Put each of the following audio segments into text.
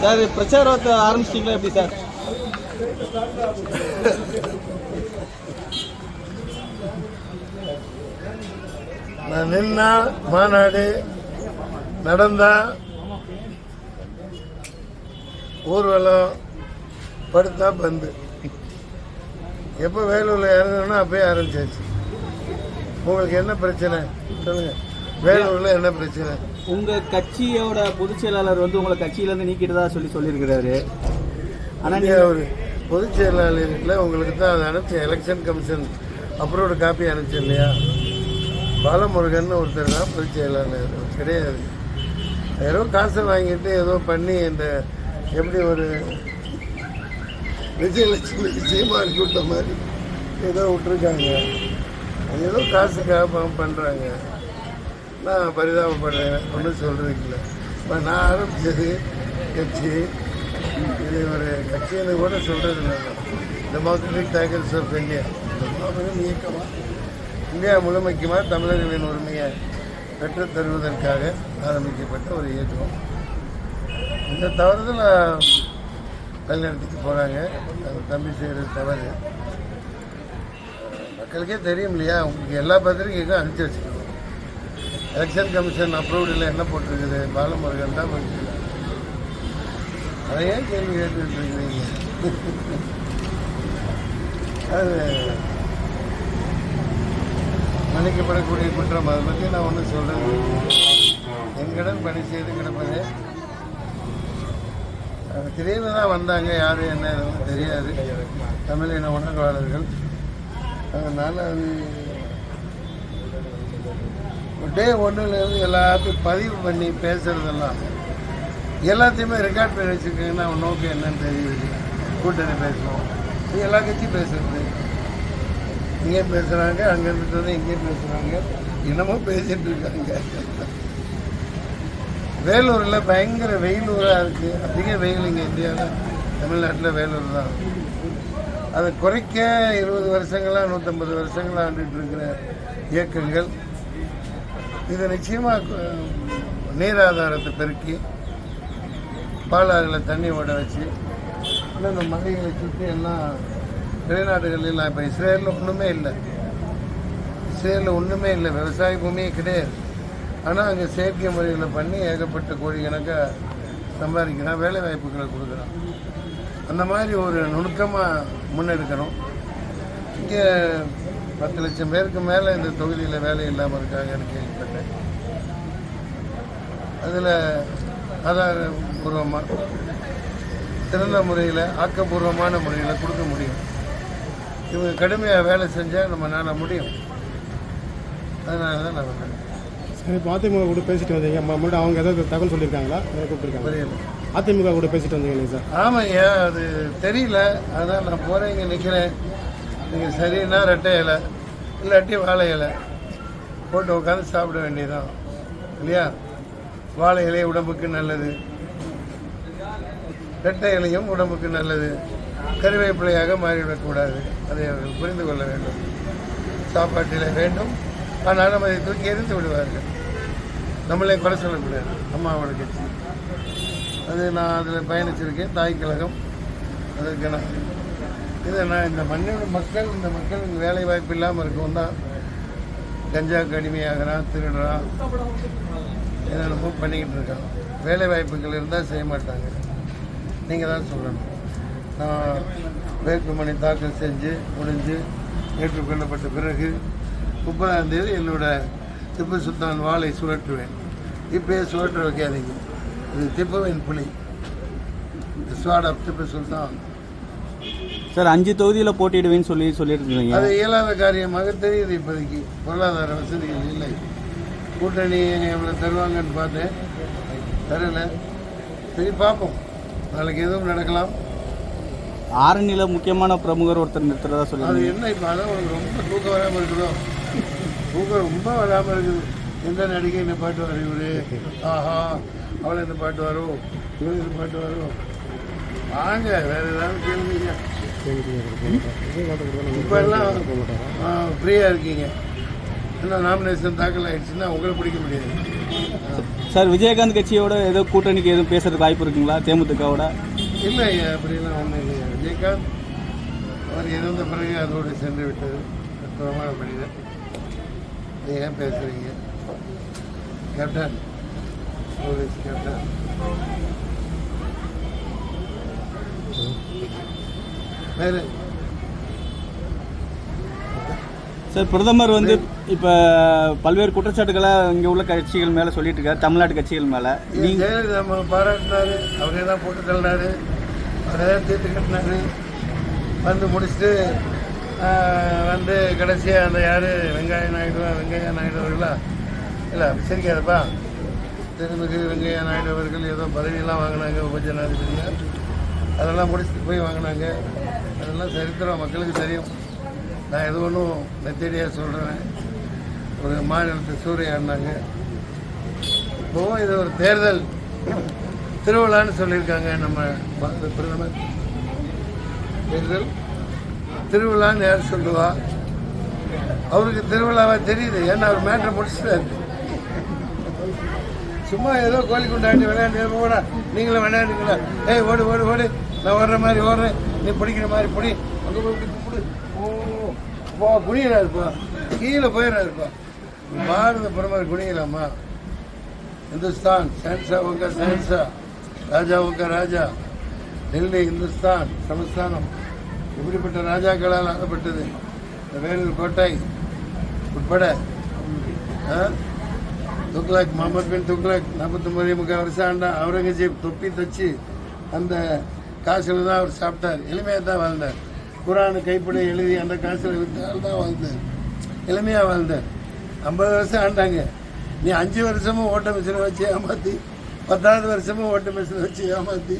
Sir பிரச்சாரத்தை ஆரம்பிச்சிட்டீங்களா எப்படி sir? நான் நின்னா மாநாடு நடந்தா ஊர்வலம் படுத்தா பந்து. எப்போ வேலூரில் இறங்கணும்னா அப்பயே ஆரம்பிச்சாச்சு. உங்களுக்கு என்ன பிரச்சனை? சொல்லுங்கள் வேலூரில் என்ன பிரச்சனை? உங்க கட்சியோட பொதுச் செயலாளர் வந்து உங்களை கட்சியில இருந்து நீக்கிட்டதா சொல்லி சொல்லியிருக்கிறாரு. ஆனா நீங்க ஒரு பொதுச் செயலாளரில் உங்களுக்கு தான் அதை அனுப்பிச்சேன் எலெக்ஷன் கமிஷன் அப்ரூவ்டு காப்பி அனுப்பிச்சேன் இல்லையா? பாலமுருகன் ஒருத்தர் தான் பொதுச் செயலாளர். கிடையாது. ஏதோ காசை வாங்கிட்டு ஏதோ பண்ணி இந்த எப்படி ஒரு விஜயலட்சுமி சீமான் கூட்ட மாதிரி ஏதோ விட்டுருக்காங்க. ஏதோ காசுக்காக ப- பண்றாங்க. நான் பரிதாபப்படுறேன். ஒன்றும் சொல்கிறதுக்கு இல்லை இப்போ நான் ஆரம்பிச்சது கட்சி. இது ஒரு கட்சின்னு கூட சொல்கிறது இல்லை. டெமோக்ராட்டிக் டைகர்ஸ் ஆஃப் இந்தியா மாபெரும் இயக்கமாக இந்தியா முழுமைக்குமா? தமிழர்களின் உரிமையை பெற்றுத் தருவதற்காக ஆரம்பிக்கப்பட்ட ஒரு இயக்கம். இந்த தவறுதல கல்யாணத்துக்கு போகிறாங்க அது தம்பி செய்கிற தவறு. மக்களுக்கே தெரியும் இல்லையா? உங்களுக்கு எல்லா பத்திரிகைக்கும் அனுப்பிச்சி வச்சுக்கணும் எலெக்ஷன் கமிஷன் அப்ரூவ்டில் என்ன போட்டிருக்குது? பாலமுருகன் தான் பண்ணிருக்காங்க அதை ஏன் கேள்வி கேட்டுக்கிட்டு இருக்கிறீங்க அது மன்னிக்கப்படக்கூடிய குற்றம். அதை பற்றி நான் ஒன்றும் சொல்கிறது எங்களுடன் பணி செய்து கிடப்பது? அது திடீர்னு தான் வந்தாங்க. யார் என்ன தெரியாது. தமிழ் இன உணர்வாளர்கள். அதனால் அது டே ஒன்றுலேருந்து எல்லாத்தையும் பதிவு பண்ணி பேசுகிறதெல்லாம் எல்லாத்தையுமே ரெக்கார்ட் பண்ணி வச்சுருக்கீங்கன்னா அவன் நோக்கம் என்னன்னு தெரியுது. கூட்டணி பேசுவோம். இது எல்லா கட்சியும் பேசுறது. இங்கே பேசுகிறாங்க அங்கேருந்து வந்து இங்கே பேசுகிறாங்க இன்னமும் பேசிகிட்டு இருக்காங்க. வேலூரில் பயங்கர வெயிலூராக இருக்குது அதிக வெயில் இங்கே இந்தியாவில் தமிழ்நாட்டில் வேலூர் தான். அதை குறைக்க இருபது வருஷங்களாக நூற்றம்பது வருஷங்களாக ஆண்டுகிட்டு இருக்கிற இயக்கங்கள் இது நிச்சயமாக நீர் ஆதாரத்தை பெருக்கி பாலாறுகளை தண்ணி ஓட வச்சு இன்னும் இந்த மலைகளை சுற்றி எல்லாம் வெளிநாடுகளில் இப்போ இஸ்ரேலில் ஒன்றுமே இல்லை. இஸ்ரேலில் ஒன்றுமே இல்லை விவசாய பூமியே கிடையாது. ஆனால் அங்கே செயற்கை முறையில் பண்ணி ஏகப்பட்ட கோடி கணக்காக சம்பாதிக்கிறான் வேலை வாய்ப்புகளை கொடுக்குறான். அந்த மாதிரி ஒரு நுணுக்கமாக முன்னெடுக்கணும். இங்கே பத்து லட்சம் பேருக்கு மேலே இந்த தொகுதியில் வேலை இல்லாமல் இருக்காங்கன்னு கேள்விப்பட்டேன். அதில் ஆதாரபூர்வமாக சிறந்த முறையில் ஆக்கப்பூர்வமான முறையில் கொடுக்க முடியும். இவங்க கடுமையாக வேலை செஞ்சால் நம்மளால் முடியும். அதனால தான் நான் வந்தேன். சரி இப்போ அதிமுக கூட பேசிட்டு வந்தீங்க. மறுபடியும் அவங்க ஏதாவது தகவல் சொல்லியிருக்காங்களா? கூப்பிட்டுருக்காங்க புரியல. அதிமுக கூட பேசிட்டு வந்தீங்க சார்? ஆமாய்யா அது தெரியல. அதான் நான் போகிறேன் இங்கே நிற்கிறேன் நீங்கள் சரின்னா ரெட்டை இலை இல்லாட்டி வாழை இலை. போட்டு உட்காந்து சாப்பிட வேண்டியதான் இல்லையா? வாழை இலை உடம்புக்கு நல்லது. ரெட்டை இலையும் உடம்புக்கு நல்லது. கருவேப்பிலையாக மாறிவிடக்கூடாது. அதை அவர்கள் புரிந்து கொள்ள வேண்டும். சாப்பாட்டில் வேண்டும். ஆனால் நம்ம அதை தூக்கி எரிந்து விடுவார்கள். நம்மளே குறை சொல்லக்கூடாது அம்மாவோட கட்சி அது நான் அதில் பயணிச்சிருக்கேன். தாய் கழகம் அதற்கு நான் இதை நான் இந்த மண்ணோட மக்கள் இந்த மக்களுக்கு வேலை வாய்ப்பு இல்லாமல் இருக்கவும் தான் கஞ்சாவுக்கு அடிமையாகிறான் திருடுறான் என்னென்னமோ பண்ணிக்கிட்டு இருக்கான் வேலை வாய்ப்புகள் இருந்தால் செய்ய மாட்டாங்க. நீங்கள் தான் சொல்லணும். நான் வேட்புமனு தாக்கல் செஞ்சு முடிஞ்சு ஏற்றுக்கொள்ளப்பட்ட பிறகு முப்பதாம் தேதி என்னோட திப்பு சுல்தான் வாளை சுழற்றுவேன். இப்பயே சுழற்ற வைக்காதீங்க. இது திப்புவின் புலி. Sword of Tipu Sultan. Sir அஞ்சு தொகுதியில போட்டியிடுவேன்னு சொல்லி சொல்லியிருந்தீங்க அது இயலாத காரியமாக தெரியுது இப்போதைக்கு. பொருளாதார வசதிகள் இல்லை. கூட்டணி எவ்வளோ தருவாங்கன்னு பார்த்தேன். தரல. சரி பார்ப்போம். நாளைக்கு எதுவும் நடக்கலாம். ஆரணியில முக்கியமான பிரமுகர் ஒருத்தர் நிறுத்துறதா அது சொல்லி என்ன இப்போ? அதான் உனக்கு ரொம்ப தூக்கம் வராமல் இருக்குதோ? தூக்கம் ரொம்ப வராமல் இருக்குது. எந்த நடிகை இந்த பாட்டு வரும் இவரு? ஆஹா அவளை இந்த பாட்டு வரும்? இவரு இந்த பாட்டு வரும்? வாங்க வேற ஏதாவது கேளுங்க இப்போ எல்லாம் ஃப்ரீயாக இருக்கீங்க. இன்னும் நாமினேஷன் தாக்கல் ஆயிடுச்சுன்னா உங்களை பிடிக்க முடியாது. சார் விஜயகாந்த் கட்சியோட ஏதோ கூட்டணிக்கு எதுவும் பேசுறதுக்கு வாய்ப்பு இருக்குங்களா? தேமுதிகவோட? இல்லை அப்படிலாம் ஒன்றும் இல்லையா விஜயகாந்த் அவர் இறந்த பிறகு அதோடு சென்று விட்டது. மனிதன் நீ ஏன் பேசுறீங்க? கேப்டன். Police captain. வேறு. சார் பிரதமர் வந்து இப்போ பல்வேறு குற்றச்சாட்டுகளை இங்கே உள்ள கட்சிகள் மேலே சொல்லிட்டு இருக்காரு தமிழ்நாட்டு கட்சிகள் மேலே. நீ நீங்க ஜெயலலிதா அம்மா பாராட்டினாரு அவரே தான் போட்டு தள்ளினாரு. அவரே தான் தீர்த்து கட்டினாரு. வந்து முடிச்சுட்டு வந்து கடைசியாக அந்த யார்? வெங்காய நாயுடு வெங்கையா நாயுடு அவர்களா? இல்லை சிரிக்காதப்பா. திருமிகு வெங்கையா நாயுடு அவர்கள் ஏதோ பதவியெல்லாம் வாங்கினாங்க உபஜனாதிபதியா அதெல்லாம் முடிச்சுட்டு போய் வாங்கினாங்க. அதெல்லாம் சரித்திரம் மக்களுக்கு தெரியும். நான் எது ஒன்றும் மெத்தடியாக சொல்கிறேன் ஒரு மாநிலத்தை சூறையாடினாங்க இப்போவும் இது ஒரு தேர்தல். திருவிழான்னு சொல்லியிருக்காங்க நம்ம பிரதமர். தேர்தல். திருவிழான்னு யார் சொல்லுவா? அவருக்கு திருவிழாவாக தெரியுது. ஏன்னா அவர் மேட்டரை முடிச்சுட்டாரு. சும்மா ஏதோ கோழி குண்டாண்டி விளையாண்டு கூட நீங்களும் விளையாண்டுங்களா ஏய் ஓடு ஓடு ஓடு நான் ஓடுற மாதிரி ஓடுறேன். நீ பிடிக்கிற மாதிரி பிடி. அங்கே போய் பிடி. ஓ போ குனியில இருப்பா கீழே போயிடா இருப்பா மாறுத புறமா குனியலாமா? இந்துஸ்தான் சான்சா உங்க சான்சா. ராஜா உங்க ராஜா. டெல்லி இந்துஸ்தான் சமஸ்தானம். இப்படிப்பட்ட ராஜாக்களால் ஆகப்பட்டது வேலூர் கோட்டை உட்பட துக்ளக் முகமது பின் துக்ளக் நாற்பத்தொம்பது முக்கால் வருஷம் ஆண்டா அவுரங்கசீப் தொப்பி தச்சு அந்த காசில் தான் அவர் சாப்பிட்டார். எளிமையாக தான் வாழ்ந்தார். குரானு கைப்பட எழுதி அந்த காசில் விற்றால் தான் வாழ்ந்தார். எளிமையாக வாழ்ந்தார். ஐம்பது வருஷம் ஆண்டாங்க. நீ அஞ்சு வருஷமும் ஓட்ட மிஷினை வச்சு ஏமாற்றி பத்தாவது வருஷமும் ஓட்ட மிஷினை வச்சு ஏமாற்றி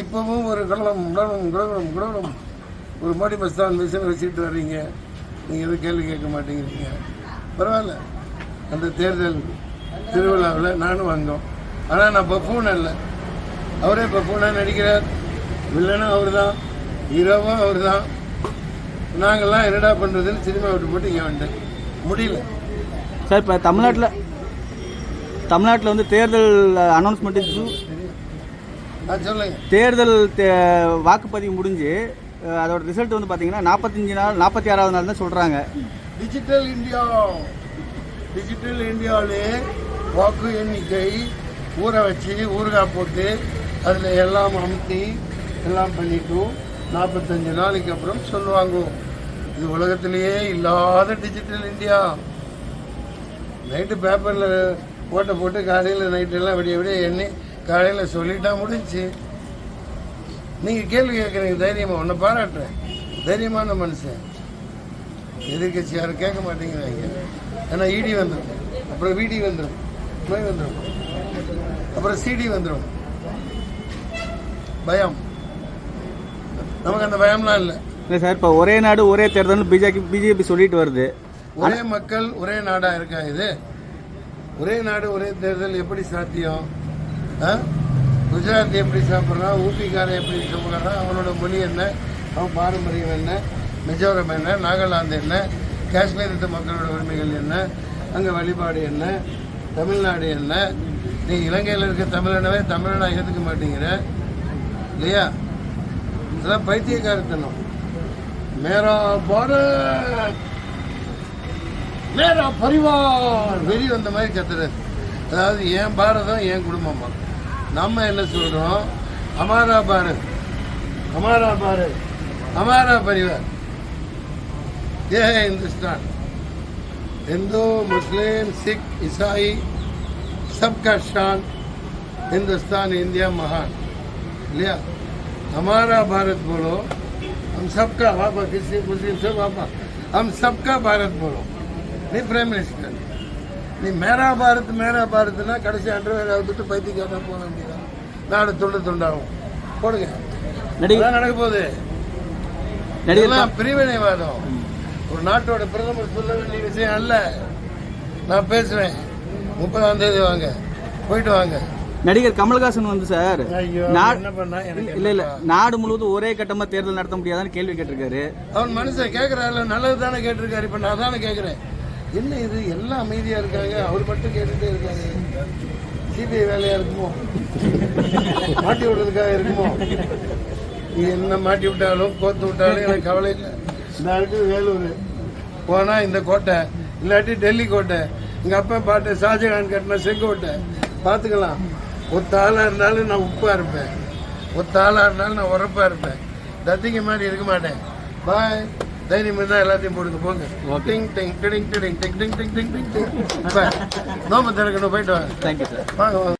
இப்போவும் ஒரு குளம் குளம் குளம் குளம் ஒரு மோடி மஸ்தான் மிஷினை வச்சுட்டு வர்றீங்க. நீங்கள் எதுவும் கேள்வி கேட்க மாட்டேங்கிறீங்க. பரவாயில்ல. அந்த தேர்தல் திருவிழாவில் நானும் வந்தோம். ஆனால் நான் பஃபூன் அல்ல. அவரே பஃபூனாக நடிக்கிறார். வில்லனும் அவர் தான் ஹீரோவும் அவர் தான் நாங்கள்லாம் என்னடா பண்ணுறதுன்னு சினிமா விட்டு போட்டு இங்கே வந்துட்டேன் முடியல. சார் இப்போ தமிழ்நாட்டில் தமிழ்நாட்டில் வந்து தேர்தல் அனௌன்ஸ்மெண்ட்டு நான் சொல்லுங்க. தேர்தல் தே- வாக்குப்பதிவு முடிஞ்சு அதோட ரிசல்ட் வந்து பார்த்தீங்கன்னா நாற்பத்தஞ்சு நாள் நாற்பத்தி ஆறாவது நாள் தான் சொல்கிறாங்க டிஜிட்டல் இந்தியா டிஜிட்டல் இந்தியாவிலே வாக்கு எண்ணிக்கை ஊற வச்சு ஊறுகாய் போட்டு அதில் எல்லாம் அமுத்தி எல்லாம் பண்ணிட்டு நாற்பத்தஞ்சு நாளைக்கு அப்புறம் சொல்லுவாங்க. இது உலகத்திலேயே இல்லாத டிஜிட்டல் இந்தியா நைட்டு பேப்பரில் ஓட்டை போட்டு காலையில் நைட்டெல்லாம் விடிய விடிய எண்ணி காலையில் சொல்லிட்டா முடிஞ்சு நீங்கள் கேள்வி கேட்குறீங்க தைரியமாக உன்னை பாராட்டுறேன். தைரியமான மனுஷன். எதிர்கட்சி யாரும் கேட்க மாட்டேங்கிறாங்க. ஏன்னா இடி வந்துடும் அப்புறம் விடி வந்துடும் நோய் வந்துடும் அப்புறம் சிடி வந்துடும் பயம். நமக்கு அந்த பயம்லாம் இல்லை. இல்லை சார் இப்போ ஒரே நாடு ஒரே தேர்தல்னு பிஜேபி பிஜேபி சொல்லிட்டு வருது. ஒரே மக்கள் ஒரே நாடா இருக்கா இது? ஒரே நாடு ஒரே தேர்தல் எப்படி சாத்தியம்? குஜராத் எப்படி சாப்பிட்றான் ஊபிக்காரன் எப்படி சாப்பிட்றான் அவனோட மொழி என்ன? அவன் பாரம்பரியம் என்ன? மிசோரம் என்ன? நாகாலாந்து என்ன? காஷ்மீரத்து மக்களோட உரிமைகள் என்ன? அங்கே வழிபாடு என்ன? தமிழ்நாடு என்ன? நீ இலங்கையில் இருக்க தமிழனவே தமிழனாக ஏற்றுக்க மாட்டேங்கிற. இல்லையா? இதெல்லாம் பைத்தியக்காரத்தனம். மேரா பாரத்! மேரா பரிவார்! வெறி வந்த மாதிரி கத்துறது. அதாவது என் பாரதம் என் குடும்பம் நம்ம என்ன சொல்கிறோம் அமாரா பாரத்! அமாரா பாரத்! அமாரா பரிவார்! ஏ இந்துஸ்தான்! हिंदू मुस्लिम सिख ईसाई सबका शान हिंदुस्तान इंडिया महान लिया हमारा भारत बोलो हम सबका वापा किसी मुस्लिम से वापा हम सबका भारत बोलो நீ பிரைம் மினிஸ்டர் நீ மேரா பாரத் மேரா பாரத்னா கடைசி அண்டர்வேர் அவுத்துட்டு பைத்தியக்காரனா போக வேண்டியதான் நாடு துண்டு துண்டாகும் போடுங்க நடிகர் அதான் நடக்க போகுது நடிகர் இதெல்லாம் பிரிவினைவாதம் ஒரு நாட்டோட பிரதமர் சொல்ல வேண்டிய விஷயம் அல்ல. நான் பேசுவேன் முப்பதாம் தேதி வாங்க. போயிட்டு வாங்க. நடிகர் கமல்ஹாசன் வந்து சார் இல்ல இல்ல நாடு முழுவதும் ஒரே கட்டமா தேர்தல் நடத்த முடியாதான்னு கேள்வி கேட்டிருக்காரு. அவன் மனுஷன் கேட்குறாருல நல்லது தானே கேட்டிருக்காரு. இப்போ நான் தானே கேட்குறேன் என்ன இது? எல்லாம் அமைதியாக இருக்காங்க. அவர் மட்டும் கேட்டுட்டே இருக்காங்க சிபிஐ வேலையாக இருக்குமோ? மாட்டி விடுறதுக்காக இருக்குமோ? என்ன மாட்டி விட்டாலும் கோத்து விட்டாலும் எனக்கு கவலை இல்லை. இருக்குது வேலூர். போனால் இந்த கோட்டை இல்லாட்டி டெல்லி கோட்டை எங்கள் அப்பா பாட்டு ஷாஜகான் கட்டின செங்கோட்டை. பார்த்துக்கலாம். ஒத்த ஆளாக இருந்தாலும் நான் உப்பாக இருப்பேன். ஒத்த ஆளாக இருந்தாலும் நான் உரப்பாக இருப்பேன். தத்திங்க மாதிரி இருக்க மாட்டேன். பாய். தைரியம் இருந்தால் எல்லாத்தையும் போடுங்க. போங்க. டிங் டிங் டிடிங் டிடிங் டிங் டிங் டிங் டிங் டிங். டிங் நோம்பு திறக்கணும். போயிட்டு வாங்க. தேங்க்யூ சார் வாங்க வாங்க.